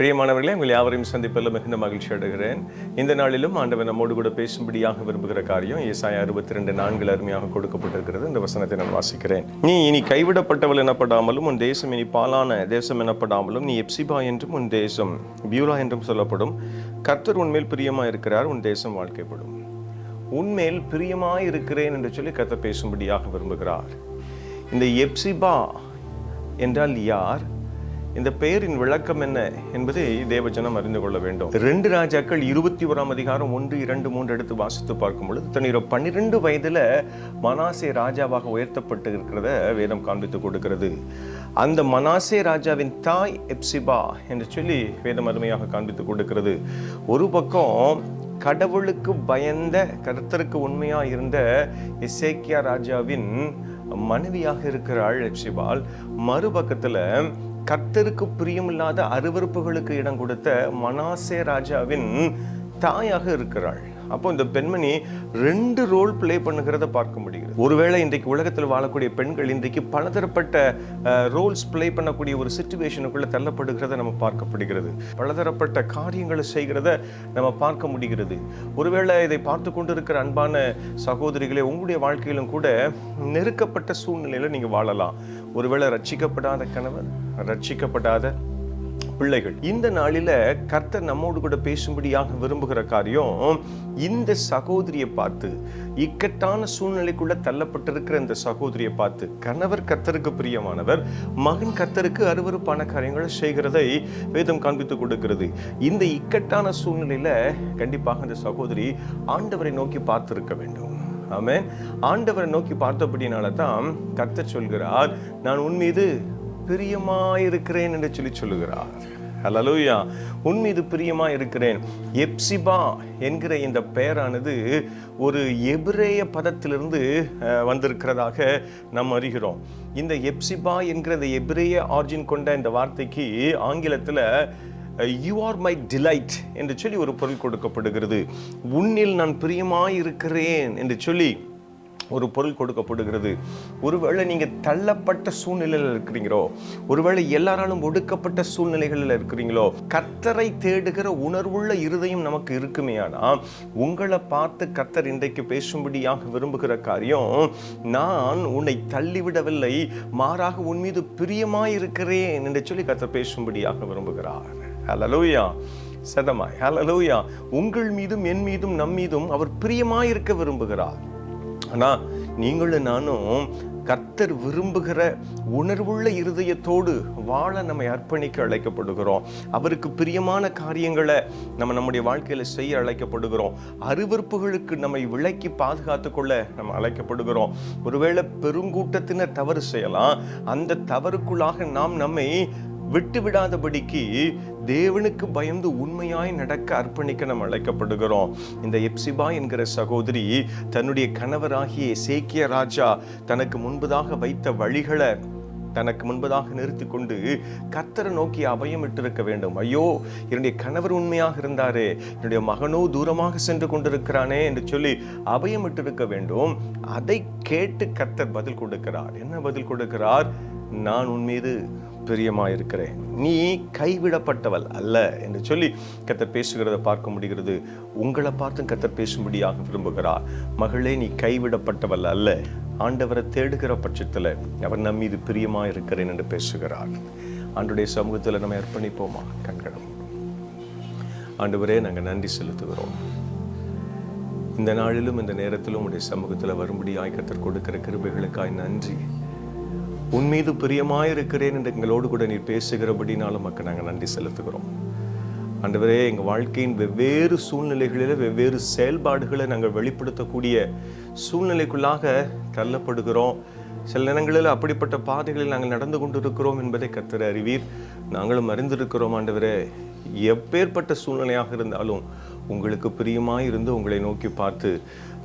பிரியமானவர்களே உங்கள் யாவரையும் சந்திப்பதில் மிகுந்த மகிழ்ச்சி அடைகிறேன். இந்த நாளிலும் ஆண்டவன் நம்மோடு கூட பேசும்படியாக விரும்புகிற காரியம் ஏசாய அறுபத்தி ரெண்டு நான்கில் அருமையாக கொடுக்கப்பட்டிருக்கிறது. இந்த வசனத்தை நான் வாசிக்கிறேன். நீ இனி கைவிடப்பட்டவள் எனப்படாமலும் உன் தேசம் இனி பாலான தேசம் எனப்படாமலும் நீ எப்சிபா என்றும் உன் தேசம் பியூலா என்றும் சொல்லப்படும். கர்த்தர் உன்மேல் பிரியமாக இருக்கிறார் உன் தேசம் வாழ்க்கைப்படும். உன்மேல் பிரியமாக இருக்கிறேன் என்று சொல்லி கர்த்தர் பேசும்படியாக விரும்புகிறார். இந்த எப்சிபா என்றால் யார்? இந்த பெயரின் விளக்கம் என்ன என்பதை தேவஜனம் அறிந்து கொள்ள வேண்டும். ரெண்டு ராஜாக்கள் இருபத்தி ஓராம் அதிகாரம் ஒன்று இரண்டு மூன்று எடுத்து வாசித்து பார்க்கும் பொழுது தன்னுடைய பன்னிரெண்டு வயதுல மனாசே ராஜாவாக உயர்த்தப்பட்டு இருக்கிறத வேதம் காண்பித்து கொடுக்கிறது. அந்த மனாசே ராஜாவின் தாய் எப்சிபா என்று சொல்லி வேதம் அருமையாக காண்பித்து கொடுக்கிறது. ஒரு பக்கம் கடவுளுக்கு பயந்த கருத்தருக்கு உண்மையாக இருந்த இசேக்கியா ராஜாவின் மனைவியாக இருக்கிறாள் எப்சிபால். மறுபக்கத்தில் கர்த்தருக்கு பிரியமில்லாத அருவருப்புகளுக்கு இடம் கொடுத்த மனாசே ராஜாவின் தாயாக இருக்கிறாள். அப்போ இந்த பெண்மணி ரெண்டு ரோல் ப்ளே பண்ணுகிறத பார்க்க முடிகிறது. ஒருவேளை இன்றைக்கு உலகத்தில் வாழக்கூடிய பெண்கள் இன்றைக்கு பலதரப்பட்ட ரோல்ஸ் ப்ளே பண்ணக்கூடிய ஒரு சுச்சுவேஷனுக்குள்ளே தள்ளப்படுகிறத நம்ம பார்க்கப்படுகிறது. பலதரப்பட்ட காரியங்களை செய்கிறத நம்ம பார்க்க முடிகிறது. ஒருவேளை இதை பார்த்து கொண்டிருக்கிற அன்பான சகோதரிகளே உங்களுடைய வாழ்க்கையிலும் கூட நெருக்கப்பட்ட சூழ்நிலையில் நீங்கள் வாழலாம். ஒருவேளை ரட்சிக்கப்படாத கணவன் ரட்சிக்கப்படாத பிள்ளைகள். இந்த நாளில கர்த்தர் நம்மோடு கூட பேசும்படியாக விரும்புகிற காரியம் இந்த சகோதரியை பார்த்து இக்கட்டான சூழ்நிலைக்குள்ள தள்ளப்பட்டிருக்கிற இந்த சகோதரியை பார்த்து கணவர் கர்த்தருக்கு பிரியமானவர் மகன் கர்த்தருக்கு அருவருப்பான காரியங்களை செய்கிறதை வேதம் காண்பித்து கொடுக்கிறது. இந்த இக்கட்டான சூழ்நிலையில கண்டிப்பாக இந்த சகோதரி ஆண்டவரை நோக்கி பார்த்திருக்க வேண்டும். ஆமேன். ஆண்டவரை நோக்கி பார்த்தபடினால தான் கர்த்தர் சொல்கிறார் நான் உன் மீது பிரியமாயிருக்கிறேன் என்று சொல்லி சொல்லுகிறார். ஹலலூயா உன் மீது பிரியமா இருக்கிறேன் எப்சிபா என்கிற இந்த பெயரானது ஒரு எபிரேய பதத்திலிருந்து வந்திருக்கிறதாக நாம் அறிகிறோம். இந்த எப்சிபா என்கிற இந்த எபிரேய ஆர்ஜின் கொண்ட இந்த வார்த்தைக்கு ஆங்கிலத்தில் யூ ஆர் மை டிலைட் என்று சொல்லி ஒரு பொருள் கொடுக்கப்படுகிறது. உன்னில் நான் பிரியமாயிருக்கிறேன் என்று சொல்லி ஒரு பொருள் கொடுக்கப்படுகிறது. ஒருவேளை நீங்கள் தள்ளப்பட்ட சூழ்நிலையில் இருக்கிறீங்களோ ஒருவேளை எல்லாராலும் ஒடுக்கப்பட்ட சூழ்நிலைகளில் இருக்கிறீங்களோ கத்தரை தேடுகிற உணர்வுள்ள இருதயம் நமக்கு இருக்குமே ஆனால் உங்களை பார்த்து கத்தர் இன்றைக்கு பேசும்படியாக விரும்புகிற காரியம் நான் உன்னை தள்ளிவிடவில்லை மாறாக உன் மீது பிரியமாயிருக்கிறேன் என்று சொல்லி கத்தர் பேசும்படியாக விரும்புகிறார். ஹலலூயா சதமாய் ஹலலூயா உங்கள் மீதும் என் மீதும் நம் மீதும் அவர் பிரியமாயிருக்க விரும்புகிறார். ஆனால் நீங்களும் நானும் கர்த்தர் விரும்புகிற உணர்வுள்ள இருதயத்தோடு வாழ நம்மை அர்ப்பணிக்க அழைக்கப்படுகிறோம். அவருக்கு பிரியமான காரியங்களை நம்ம நம்முடைய வாழ்க்கையில் செய்ய அழைக்கப்படுகிறோம். அருவருப்புகளுக்கு நம்மை விலக்கி பாதுகாத்து கொள்ள நம்ம அழைக்கப்படுகிறோம். ஒருவேளை பெருங்கூட்டத்தினர் தவறு செய்யலாம். அந்த தவறுக்குள்ளாக நாம் நம்மை விட்டு விடாதபடிக்கு தேவனுக்கு பயந்து உண்மையாய் நடக்க அர்ப்பணிக்க நாம் அழைக்கப்படுகிறோம். இந்த எப்சிபா என்கிற சகோதரி தன்னுடைய கணவராகிய சேக்கிய ராஜா தனக்கு முன்பதாக வைத்த வழிகளை தனக்கு முன்பதாக நிறுத்தி கொண்டு கத்தரை நோக்கி அபயம் இட்டிருக்க வேண்டும். ஐயோ என்னுடைய கணவர் உண்மையாக இருந்தாரே என்னுடைய மகனோ தூரமாக சென்று கொண்டிருக்கிறானே என்று சொல்லி அபயம் இட்டிருக்க வேண்டும். அதை கேட்டு கத்தர் பதில் கொடுக்கிறார். என்ன பதில் கொடுக்கிறார்? நான் உன் மீது பிரியமாயிருக்கிறேன் நீ கைவிடப்பட்டவள் அல்ல என்று சொல்லி கத்தர் பேசுகிறத பார்க்க முடிகிறது. உங்களை பார்த்தும் கத்தர் பேசும்படியாக விரும்புகிறார். மகளே நீ கைவிடப்பட்டவள் அல்ல. ஆண்டவரை தேடுகிற பட்சத்தில் அவர் நம் மீது பிரியமாயிருக்கிறேன் என்று பேசுகிறார். ஆண்டுடைய சமூகத்தில் நம்ம அர்ப்பணிப்போமா? கண்கடம் ஆண்டவரே நாங்கள் நன்றி செலுத்துகிறோம். இந்த நாளிலும் இந்த நேரத்திலும் உடைய சமூகத்தில் வரும்படியாய் கத்தர் கொடுக்கிற கிருபைகளுக்காய் நன்றி. உன் மீது பிரியமாயிருக்கிறேன் என்று எங்களோடு கூட நீர் பேசுகிறபடினாலும் மக்கள் நாங்கள் நன்றி செலுத்துகிறோம். ஆண்டவரே எங்கள் வாழ்க்கையின் வெவ்வேறு சூழ்நிலைகளில் வெவ்வேறு செயல்பாடுகளை நாங்கள் வெளிப்படுத்தக்கூடிய சூழ்நிலைக்குள்ளாக தள்ளப்படுகிறோம். சில நேரங்களில் அப்படிப்பட்ட பாதைகளில் நாங்கள் நடந்து கொண்டிருக்கிறோம் என்பதை கர்த்தர் அறிவீர். நாங்களும் அறிந்திருக்கிறோம் ஆண்டவரே. எப்பேற்பட்ட சூழ்நிலையாக இருந்தாலும் உங்களுக்கு பிரியமாக இருந்து உங்களை நோக்கி பார்த்து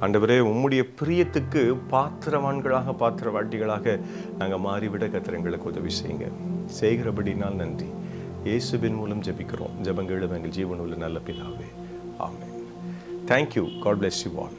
ஆண்டவரே உம்முடைய பிரியத்துக்கு பாத்திரவான்களாக பாத்திரவாட்டிகளாக நாங்கள் மாறிவிட கர்த்தர் எங்களுக்கு உதவி செய்யுங்க. செய்கிறபடினால் நன்றி. இயேசுவின் மூலம் ஜெபிக்கிறோம். ஜெபங்களும் எங்கள் ஜீவனுள்ள நல்ல பிதாவே. ஆமே thank you God bless you all